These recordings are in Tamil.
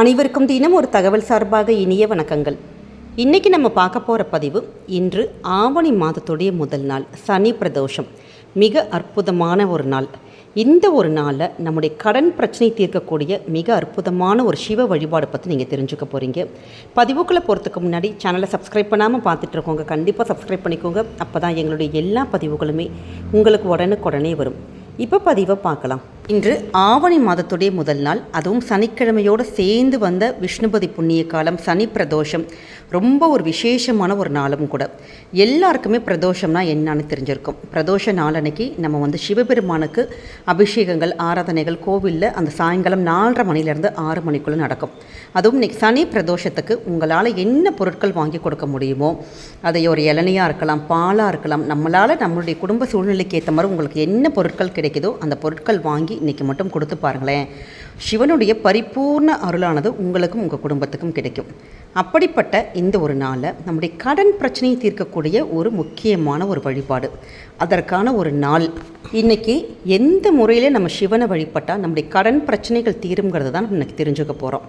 அனைவருக்கும் தினம் ஒரு தகவல் சார்பாக இனிய வணக்கங்கள். இன்றைக்கி நம்ம பார்க்க போகிற பதிவு இன்று ஆவணி மாதத்துடைய முதல் நாள் சனி பிரதோஷம். மிக அற்புதமான ஒரு நாள். இந்த ஒரு நாளில் நம்முடைய கடன் பிரச்சனை தீர்க்கக்கூடிய மிக அற்புதமான ஒரு சிவ வழிபாடு பற்றி நீங்கள் தெரிஞ்சுக்க போகிறீங்க பதிவுக்குள்ளே போகிறதுக்கு முன்னாடி சேனலை சப்ஸ்கிரைப் பண்ணாமல் பார்த்துட்டு இருக்கோங்க. கண்டிப்பாக சப்ஸ்கிரைப் பண்ணிக்கோங்க. அப்போ தான் எங்களுடைய எல்லா பதிவுகளுமே உங்களுக்கு உடனுக்குடனே வரும். இப்போ பதிவை பார்க்கலாம். இன்று ஆவணி மாதத்துடைய முதல் நாள். அதுவும் சனிக்கிழமையோடு சேர்ந்து வந்த விஷ்ணுபதி புண்ணிய காலம் சனி பிரதோஷம். ரொம்ப ஒரு விசேஷமான ஒரு நாளும் கூட. எல்லாருக்குமே பிரதோஷம்னா என்னன்னு தெரிஞ்சிருக்கும். பிரதோஷ நாளன்னைக்கு நம்ம வந்து சிவபெருமானுக்கு அபிஷேகங்கள் ஆராதனைகள் கோவிலில் அந்த சாயங்காலம் நாலரை மணிலேருந்து ஆறு மணிக்குள்ளே நடக்கும். அதுவும் இன்னைக்கு சனி பிரதோஷத்துக்கு உங்களால் என்ன பொருட்கள் வாங்கி கொடுக்க முடியுமோ அதை ஒரு இளநியாக இருக்கலாம் பாலாக இருக்கலாம் நம்மளால் நம்மளுடைய குடும்ப சூழ்நிலைக்கு ஏற்ற மாதிரி உங்களுக்கு என்ன பொருட்கள் கிடைக்குதோ அந்த பொருட்கள் வாங்கி இன்றைக்கி மட்டும் கொடுத்து பாருங்களேன். சிவனுடைய பரிபூர்ண அருளானது உங்களுக்கும் உங்கள் குடும்பத்துக்கும் கிடைக்கும். அப்படிப்பட்ட இந்த ஒரு நாளில் நம்முடைய கடன் பிரச்சனையை தீர்க்கக்கூடிய ஒரு முக்கியமான ஒரு வழிபாடு. அதற்கான ஒரு நாள். இன்னைக்கு எந்த முறையில் நம்ம சிவனை வழிபட்டால் நம்முடைய கடன் பிரச்சனைகள் தீருங்கிறது தான் இன்றைக்கி தெரிஞ்சுக்க போகிறோம்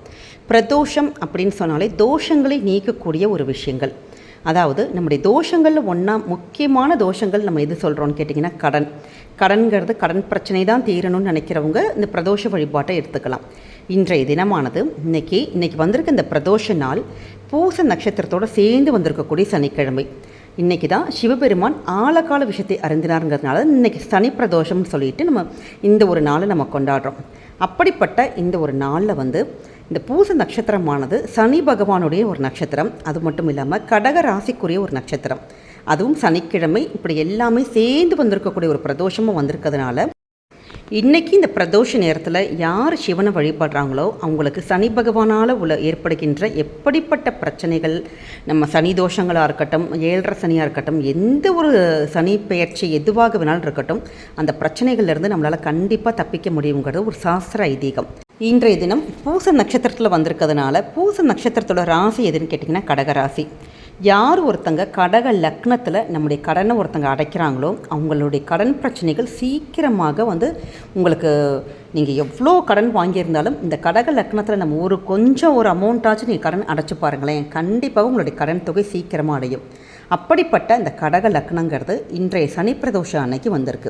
பிரதோஷம் அப்படின்னு சொன்னாலே தோஷங்களை நீக்கக்கூடிய ஒரு விஷயங்கள். அதாவது நம்முடைய தோஷங்களில் ஒன்றா முக்கியமான தோஷங்கள் நம்ம எது சொல்கிறோன்னு கேட்டிங்கன்னா கடன். கடன்கிறது கடன் பிரச்சனை தான் தீரணும்னு நினைக்கிறவங்க இந்த பிரதோஷ வழிபாட்டை எடுத்துக்கலாம். இன்றைய தினமானது இன்னைக்கு இன்னைக்கு வந்திருக்க இந்த பிரதோஷ நாள் பூச நட்சத்திரத்தோடு சேர்ந்து வந்திருக்கக்கூடிய சனிக்கிழமை. இன்றைக்கி தான் சிவபெருமான் ஆழகால விஷயத்தை அறிந்தினாருங்கிறதுனால இன்றைக்கி சனி பிரதோஷம்னு சொல்லிட்டு நம்ம இந்த ஒரு நாளை நம்ம கொண்டாடுறோம். அப்படிப்பட்ட இந்த ஒரு நாளில் வந்து இந்த பூச நட்சத்திரமானது சனி பகவானுடைய ஒரு நட்சத்திரம். அது மட்டும் இல்லாமல் கடக ராசிக்குரிய ஒரு நட்சத்திரம். அதுவும் சனிக்கிழமை. இப்படி எல்லாமே சேர்ந்து வந்திருக்கக்கூடிய ஒரு பிரதோஷமும் வந்திருக்கிறதுனால இன்றைக்கி இந்த பிரதோஷ நேரத்தில் யார் சிவனை வழிபடுறாங்களோ அவங்களுக்கு சனி பகவானால் உள்ள ஏற்படுகின்ற எப்படிப்பட்ட பிரச்சனைகள் நம்ம சனி தோஷங்களாக இருக்கட்டும் ஏழரை சனியாக இருக்கட்டும் எந்த ஒரு சனி பெயர்ச்சி எதுவாக வேணாலும் இருக்கட்டும் அந்த பிரச்சனைகள்லேருந்து நம்மளால் கண்டிப்பாக தப்பிக்க முடியுங்கிறது ஒரு சாஸ்திர ஐதீகம். இன்றைய தினம் பூச நட்சத்திரத்தில் வந்திருக்கிறதுனால பூச நட்சத்திரத்தோட ராசி எதுன்னு கேட்டிங்கன்னா கடகராசி. யார் ஒருத்தங்க கடக லக்னத்தில் நம்முடைய கடனை ஒருத்தங்க அடைக்கிறாங்களோ அவங்களுடைய கடன் பிரச்சனைகள் சீக்கிரமாக வந்து உங்களுக்கு நீங்கள் எவ்வளோ கடன் வாங்கியிருந்தாலும் இந்த கடக லக்னத்தில் நம்ம ஒரு கொஞ்சம் ஒரு அமௌண்ட்டாச்சும் நீங்கள் கடன் அடைச்சி பாருங்களேன். கண்டிப்பாக உங்களுடைய கடன் தொகை சீக்கிரமாக அடையும். அப்படிப்பட்ட இந்த கடக லக்னங்கிறது இன்றைய சனி பிரதோஷம் அன்னைக்கு வந்திருக்கு.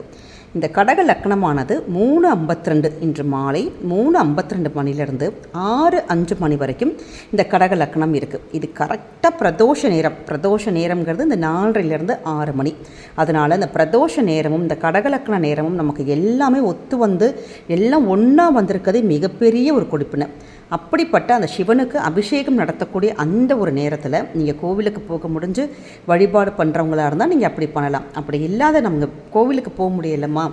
இந்த கடக லக்னமானது மூணு ஐம்பத்தி ரெண்டு இன்று மாலை மூணு ஐம்பத்தி ரெண்டு மணிலேருந்து ஆறு அஞ்சு மணி வரைக்கும் இந்த கடக லக்னம் இருக்குது இது கரெக்டாக பிரதோஷ நேரம். பிரதோஷ நேரம்ங்கிறது இந்த நாலரைலேருந்து ஆறு மணி. அதனால் இந்த பிரதோஷ நேரமும் இந்த கடக லக்ன நேரமும் நமக்கு எல்லாமே ஒத்து வந்து எல்லாம் ஒன்றா வந்திருக்கிறது மிகப்பெரிய ஒரு கொடுப்பினை. அப்படிப்பட்ட அந்த சிவனுக்கு அபிஷேகம் நடத்தக்கூடிய அந்த ஒரு நேரத்தில் நீங்கள் கோவிலுக்கு போக முடிஞ்சு வழிபாடு பண்ணுறவங்களா இருந்தால் நீங்கள் அப்படி பண்ணலாம். அப்படி இல்லாத நம்ம கோவிலுக்கு போக முடியலம்மா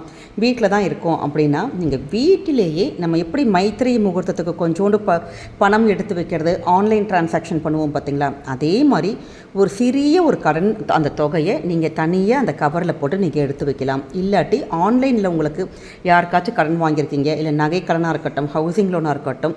வீட்டில் தான் இருக்கோம் அப்படின்னா நீங்கள் வீட்டிலேயே நம்ம எப்படி மைத்திரி முகூர்த்தத்துக்கு கொஞ்சோண்டு ப பணம் எடுத்து வைக்கிறது ஆன்லைன் டிரான்சாக்ஷன் பண்ணுவோம் பார்த்தீங்களா அதே மாதிரி ஒரு சிறிய ஒரு கடன் அந்த தொகையை நீங்கள் தனியாக அந்த கவரில் போட்டு நீங்கள் எடுத்து வைக்கலாம். இல்லாட்டி ஆன்லைனில் உங்களுக்கு யாருக்காச்சும் கடன் வாங்கியிருக்கீங்க இல்லை நகை கடனாக இருக்கட்டும் ஹவுசிங் லோனாக இருக்கட்டும்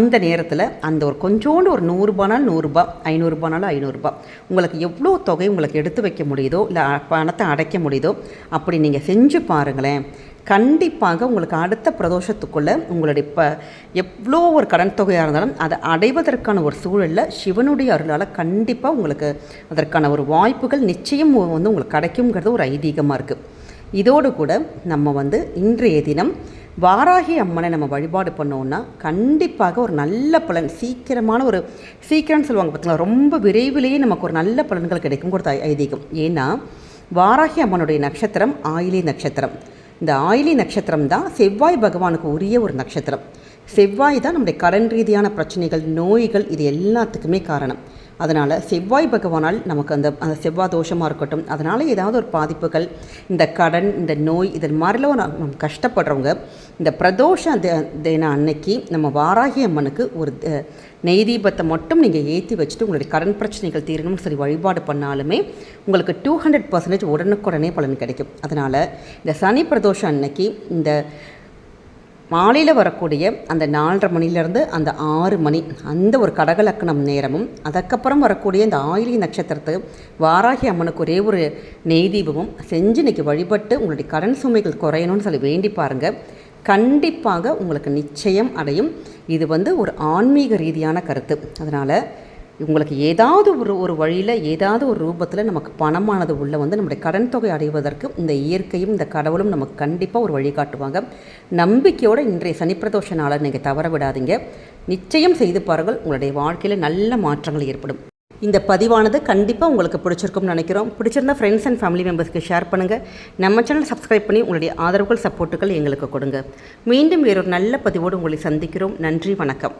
அந்த நேரத்தில் அந்த ஒரு கொஞ்சோண்டு ஒரு நூறுரூபானாலும் நூறுரூபா ஐநூறுரூபானாலும் ஐநூறுரூபா உங்களுக்கு எவ்வளோ தொகை உங்களுக்கு எடுத்து வைக்க முடியுதோ இல்லை பணத்தை அடைக்க முடியுதோ அப்படி நீங்கள் செஞ்சு பாருங்களேன். கண்டிப்பாக உங்களுக்கு அடுத்த பிரதோஷத்துக்குள்ளே உங்களுடைய இப்போ எவ்வளோ ஒரு கடன் தொகையாக இருந்தாலும் அதை அடைவதற்கான ஒரு சூழலில் சிவனுடைய அருளால் கண்டிப்பாக உங்களுக்கு அதற்கான ஒரு வாய்ப்புகள் நிச்சயம் வந்து உங்களுக்கு கிடைக்குங்கிறது ஒரு ஐதீகமாக இருக்குது இதோடு கூட நம்ம வந்து இன்றைய தினம் வாராகி அம்மனை நம்ம வழிபாடு பண்ணோன்னா கண்டிப்பாக ஒரு நல்ல பலன் சீக்கிரமான ஒரு சீக்கிரம்னு சொல்லுவாங்க பார்த்தீங்களா ரொம்ப விரைவிலேயே நமக்கு ஒரு நல்ல பலன்கள் கிடைக்கும் ஒரு ஐதீகம். ஏன்னா வாராகி அம்மனுடைய நட்சத்திரம் ஆயிலி நட்சத்திரம். இந்த ஆயிலி நட்சத்திரம் தான் செவ்வாய் பகவானுக்கு உரிய ஒரு நட்சத்திரம். செவ்வாய் தான் நம்முடைய கடன் ரீதியான பிரச்சனைகள் நோய்கள் இது எல்லாத்துக்குமே காரணம். அதனால் செவ்வாய் பகவானால் நமக்கு அந்த அந்த செவ்வாய் தோஷமாக இருக்கட்டும். அதனால் ஏதாவது ஒரு பாதிப்புகள் இந்த கடன் இந்த நோய் இதன் மாதிரிலாம் நம்ம கஷ்டப்படுறவங்க இந்த பிரதோஷ தின அன்னைக்கு நம்ம வாராகி அம்மனுக்கு ஒரு நெய் தீபத்தை மட்டும் நீங்கள் ஏற்றி வச்சுட்டு உங்களுடைய கடன் பிரச்சனைகள் தீரணும்னு சொல்லி வழிபாடு பண்ணாலுமே உங்களுக்கு டூ ஹண்ட்ரட் பர்சன்டேஜ் உடனுக்குடனே பலன் கிடைக்கும். அதனால் இந்த சனி பிரதோஷம் அன்னைக்கு இந்த மாலையில் வரக்கூடிய அந்த நாலரை மணிலேருந்து அந்த ஆறு மணி அந்த ஒரு கடகலக்கணம் நேரமும் அதுக்கப்புறம் வரக்கூடிய இந்த ஆயிலி நட்சத்திரத்து வாராகி அம்மனுக்கு ஒரே ஒரு நெய் தீபமும் செஞ்சு இன்றைக்கி வழிபட்டு உங்களுடைய கடன் சுமைகள் குறையணும்னு சொல்லி வேண்டி பாருங்கள் கண்டிப்பாக உங்களுக்கு நிச்சயம் அடையும். இது வந்து ஒரு ஆன்மீக ரீதியான கருத்து. அதனால் உங்களுக்கு ஏதாவது ஒரு ஒரு வழியில் ஏதாவது ஒரு ரூபத்தில் நமக்கு பணமானது உள்ள வந்து நம்முடைய கடன் தொகை அடைவதற்கு இந்த இயற்கையும் இந்த கடவுளும் நமக்கு கண்டிப்பாக ஒரு வழி காட்டுவாங்க. நம்பிக்கையோடு இன்றைய சனிப்பிரதோஷ நாளை நீங்கள் தவற விடாதீங்க. நிச்சயம் செய்து பாருங்கள் உங்களுடைய வாழ்க்கையில் நல்ல மாற்றங்கள் ஏற்படும். இந்த பதிவானது கண்டிப்பாக உங்களுக்கு பிடிச்சிருக்கும்னு நினைக்கிறோம். பிடிச்சிருந்தா ஃப்ரெண்ட்ஸ் அண்ட் ஃபேமிலி மெம்பர்ஸ்க்கு ஷேர் பண்ணுங்கள் நம்ம சேனல் சப்ஸ்கிரைப் பண்ணி உங்களுடைய ஆதரவுகள் சப்போர்ட்டுகள் எங்களுக்கு கொடுங்க. மீண்டும் வேறொரு நல்ல பதிவோடு உங்களை சந்திக்கிறோம். நன்றி வணக்கம்.